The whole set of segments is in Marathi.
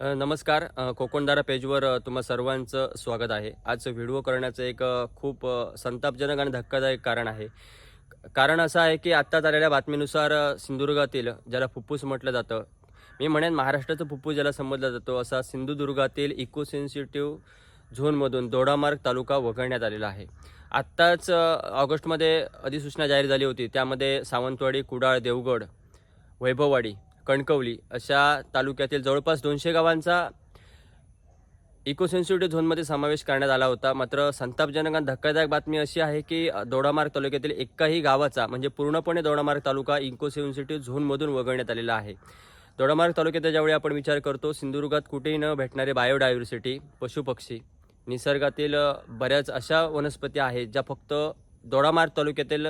नमस्कार. कोकणदारा पेजवर तुम्हा सर्वांचं स्वागत आहे. आज व्हिडिओ करण्याचं एक खूप संतापजनक आणि धक्कादायक कारण आहे. कारण असं आहे की आत्ताच आलेल्या बातमीनुसार सिंधुदुर्गातील ज्याला फुप्फूस म्हटलं जातं मी म्हणेन महाराष्ट्राचं फुप्फूस ज्याला संबोधलं जातो असा सिंधुदुर्गातील इको सेन्सिटिव्ह झोनमधून दोडामार्ग तालुका वगळण्यात आलेला आहे. आत्ताच ऑगस्टमध्ये अधिसूचना जाहीर झाली होती. त्यामध्ये सावंतवाडी कुडाळ देवगड वैभववाडी कणकवली अशा तालुक्यातील जवळपास दोनशे गावांचा इको सेन्सिटिव्ह झोनमध्ये समावेश करण्यात आला होता. मात्र संतापजनक आणि धक्कादायक बातमी अशी आहे की दोडामार्ग तालुक्यातील एकाही गावाचा म्हणजे पूर्णपणे दोडामार्ग तालुका इको सेन्सिटिव्ह झोनमधून वगळण्यात आलेला आहे. दोडामार्ग तालुक्याचा ज्यावेळी आपण विचार करतो सिंधुदुर्गात कुठेही न भेटणारे बायोडायव्हर्सिटी पशुपक्षी निसर्गातील बऱ्याच अशा वनस्पती आहेत ज्या फक्त दोडामार्ग तालुक्यातील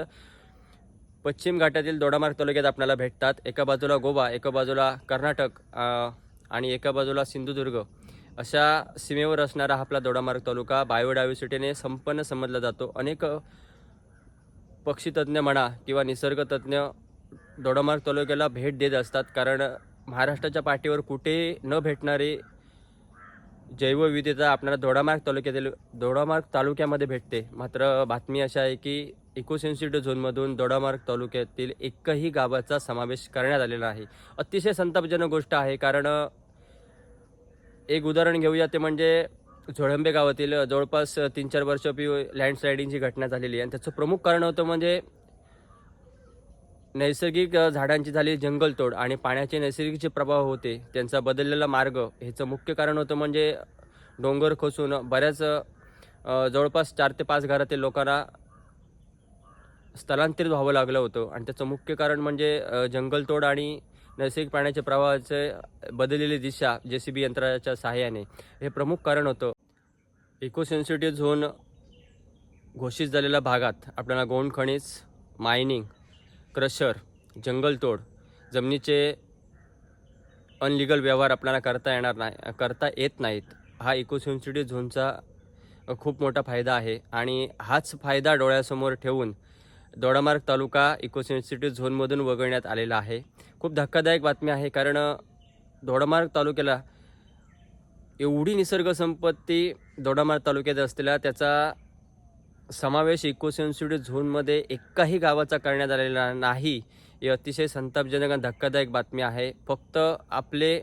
पश्चिम घाटातील दोडामार्ग तालुक्यात आपल्याला भेटतात. एका बाजूला गोवा एका बाजूला कर्नाटक आणि एका बाजूला सिंधुदुर्ग. अशा सीमेवर असणारा हा आपला दोडामार्ग तालुका बायोडायव्हर्सिटीने संपन्न समजला जातो. अनेक पक्षीतज्ञ म्हणा किंवा निसर्गतज्ञ दोडामार्ग तालुक्याला भेट देत असतात. कारण महाराष्ट्राच्या पाठीवर कुठे न भेटणारे जैवविविधता आपल्याला दोडामार्ग तालुक्यातील दोडामार्ग तालुक्यामध्ये भेटते. मात्र बातमी अशा आहे की इको सेन्सिटिव्ह झोनमधून दोडामार्ग तालुक्यातील एकही गावाचा समावेश करण्यात आलेला आहे अतिशय संतापजनक गोष्ट आहे कारण एक उदाहरण घेऊया ते म्हणजे झोळंबे गावातील जवळपास तीन चार वर्षापूर्वी लँडस्लायडिंगची घटना झालेली आहे. आणि त्याचं प्रमुख कारण होतं म्हणजे नैसर्गिक झाडांची झालेली जंगलतोड आणि पाण्याचे नैसर्गिक जे प्रभाव होते त्यांचा बदललेला मार्ग ह्याचं मुख्य कारण होतं म्हणजे डोंगर खसून बऱ्याच जवळपास चार ते पाच घरातील लोकांना स्थलांतरित व्हावं लागलं होतं. आणि त्याचं मुख्य कारण म्हणजे जंगलतोड आणि नैसर्गिक पाण्याच्या प्रवाहाचे बदललेली दिशा जे सी बी यंत्राच्या सहाय्याने हे प्रमुख कारण होतं. इकोसेन्सिटिव्ह झोन घोषित झालेल्या भागात आपल्याला गोंड खनिज मायनिंग क्रशर जंगलतोड जमिनीचे अनलिगल व्यवहार आपल्याला करता येणार नाही करता येत नाहीत. हा इको सेन्सिटिव्ह झोनचा खूप मोठा फायदा आहे आणि हाच फायदा डोळ्यासमोर ठेवून दोडामार्ग तालुका इको सेन्सिटिव्ह झोनमधून वगळण्यात आलेला आहे. खूप धक्कादायक बातमी आहे कारण दोडामार्ग तालुक्याला एवढी निसर्गसंपत्ती दोडामार्ग तालुक्यात असलेला त्याचा समावेश इको सेन्सिटिव्ह झोनमध्ये एकाही गावाचा करण्यात आलेला नाही ही अतिशय संतापजनक आणि धक्कादायक बातमी आहे. फक्त आपले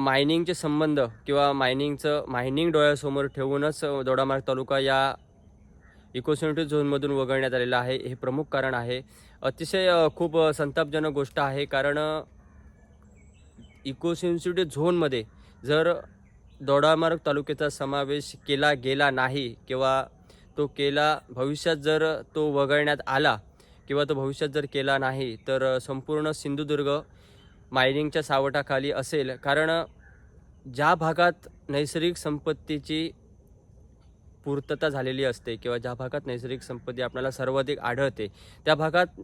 मायनिंगचे संबंध किंवा मायनिंगचं मायनिंग डोळ्यासमोर ठेवूनच दोडामार्ग तालुका या इको झोनमधून वगळण्यात आलेला आहे. हे प्रमुख कारण आहे. अतिशय खूप संतापजनक गोष्ट आहे. कारण इकोसेन्सिटिव्ह झोनमध्ये जर दोडामार्ग तालुक्याचा समावेश केला गेला नाही किंवा तो केला भविष्यात जर तो वगळण्यात आला किंवा तो भविष्यात जर केला नाही तर संपूर्ण सिंधुदुर्ग मायनिंगच्या सावटाखाली असेल. कारण ज्या भागात नैसर्गिक संपत्तीची पूर्तता झालेली असते किंवा ज्या भागात नैसर्गिक संपत्ती आपल्याला सर्वाधिक आढळते त्या भागात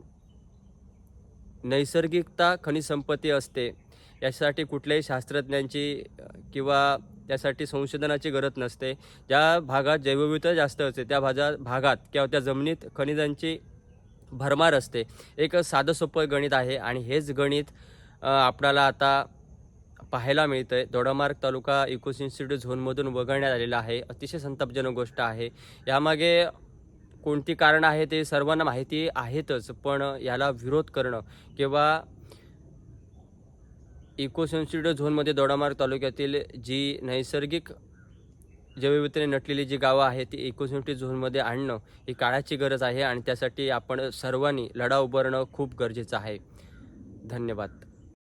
नैसर्गिकता खनिज संपत्ती असते. यासाठी कुठल्याही शास्त्रज्ञांची किंवा त्यासाठी संशोधनाची गरज नसते. ज्या भागात जैवविविधता जास्त असते त्या भाजा भागात किंवा त्या जमिनीत खनिजांची भरमार असते. एक साधं सोपं गणित आहे आणि हेच गणित आपल्याला आपणाला आता पाहायला मिळतं आहे दोडामार्ग तालुका इको इन्स्टिट्यूट झोनमधून वगळण्यात आलेला आहे. अतिशय संतापजनक गोष्ट आहे. यामागे कोणती कारणं आहे ते सर्वांना माहिती आहेतच पण याला विरोध करणं किंवा इको सेन्सिटिव्ह झोनमध्ये दोडामार्ग तालुक्यातील जी नैसर्गिक जैवविविधतेने नटलेली जी गावं आहेत ती इकोसेन्सिटिव्ह झोनमध्ये आणणं ही काळाची गरज आहे आणि त्यासाठी आपण सर्वांनी लढा उभारणं खूप गरजेचं आहे. धन्यवाद.